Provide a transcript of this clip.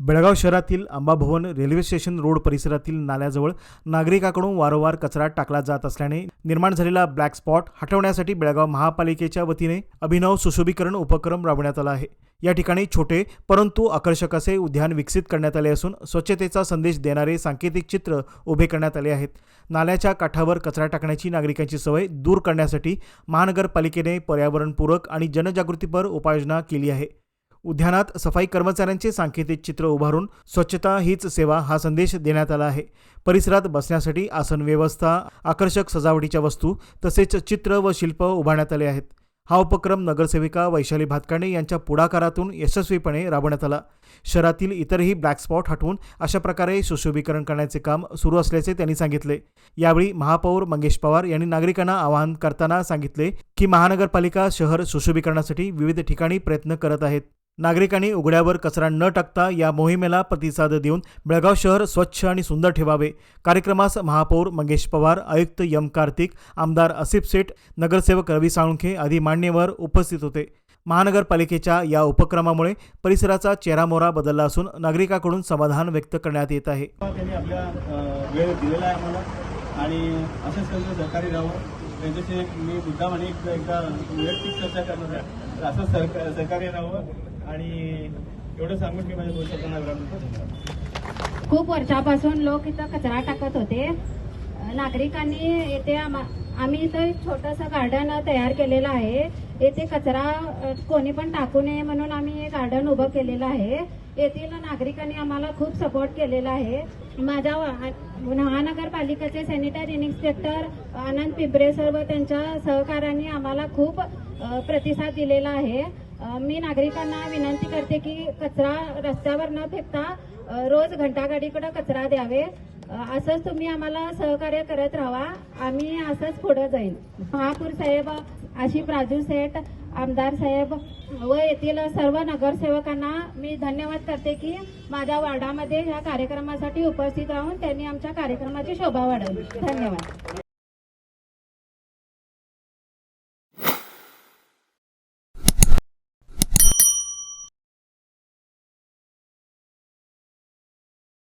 बेळगाव शहरातील अंबाभवन railway station road परिसरातील नाल्याजवळ नागरिकाकडून वारंवार कचरा टाकला जात असल्याने निर्माण झालेला ब्लॅक स्पॉट हटवण्यासाठी बेळगाव महापालिकेच्या वतीने अभिनव सुशोभीकरण उपक्रम राबवण्यात आला आहे. या ठिकाणी छोटे परंतु आकर्षक असे उद्यान विकसित करण्यात आले असून स्वच्छतेचा संदेश देणारे सांकेतिक चित्र उभे करण्यात आले आहेत. नाल्याच्या काठावर कचरा टाकण्याची नागरिकांची सवय दूर करण्यासाठी महानगरपालिकेने पर्यावरणपूरक आणि जनजागृतीपर उपाययोजना केली आहे. उद्यानात सफाई कर्मचाऱ्यांचे सांकेतिक चित्र उभारून स्वच्छता हीच सेवा हा संदेश देण्यात आला आहे. परिसरात बसण्यासाठी आसन व्यवस्था आकर्षक सजावटीच्या वस्तू तसेच चित्र व शिल्प उभारण्यात आले आहेत. हा उपक्रम नगरसेविका वैशाली भातकाणे यांच्या पुढाकारातून यशस्वीपणे राबवण्यात आला. शहरातील इतरही ब्लॅक स्पॉट हटवून अशा प्रकारे सुशोभीकरण करण्याचे काम सुरू असल्याचे त्यांनी सांगितले. यावेळी महापौर मंगेश पवार यांनी नागरिकांना आवाहन करताना सांगितले की महानगरपालिका शहर सुशोभीकरणासाठी विविध ठिकाणी प्रयत्न करत आहेत. नागरिकांनी उघड्यावर कचरा न टाकता या मोहिमेला प्रतिसाद देऊन बेळगाव शहर स्वच्छ आणि सुंदर ठेवावे. कार्यक्रमास महापौर मंगेश पवार आयुक्त यम कार्तिक आमदार असिफ सेठ नगरसेवक रवी साळुंखे आदी मान्यवर उपस्थित होते. महानगरपालिकेच्या या उपक्रमामुळे परिसराचा चेहरामोहरा बदलला असून नागरिकांकडून समाधान व्यक्त करण्यात येत आहे. आणि असेच त्यांचं सहकारी राहावं. त्यांच्याशी मी मुद्दाम आणि एकदा वैयक्तिक चर्चा करणार आहे. असं सहकार्य राहावं. आणि एवढं सांगून मी माझ्या दोन शब्दांना विराम देतो. खूप वर्षापासून लोक इथं कचरा टाकत होते. नागरिकांनी येथे आम्हा आम्ही इथं एक छोटंसं गार्डन तयार केलेलं आहे. येथे कचरा कोणी पण टाकू नये म्हणून आम्ही हे गार्डन उभं केलेलं आहे. येथील नागरिकांनी आम्हाला खूप सपोर्ट केलेला आहे. माझ्या महानगरपालिकेचे sanitary inspector Anand Pimpre sir व त्यांच्या सहकार्याने आम्हाला खूप प्रतिसाद दिलेला आहे. मी नागरिकांना विनंती करते की कचरा रस्त्यावर न फेकता रोज घंटागाडीकडे कचरा द्यावे. असंच तुम्ही आम्हाला सहकार्य करत राहा. आम्ही असंच पुढे जाईल. महापूर साहेब आशिफ राजू सेठ आमदार साहेब व येथील सर्व नगरसेवकांना मी धन्यवाद करते की माझ्या वार्डामध्ये ह्या कार्यक्रमासाठी उपस्थित राहून त्यांनी आमच्या कार्यक्रमाची शोभा वाढवली. धन्यवाद.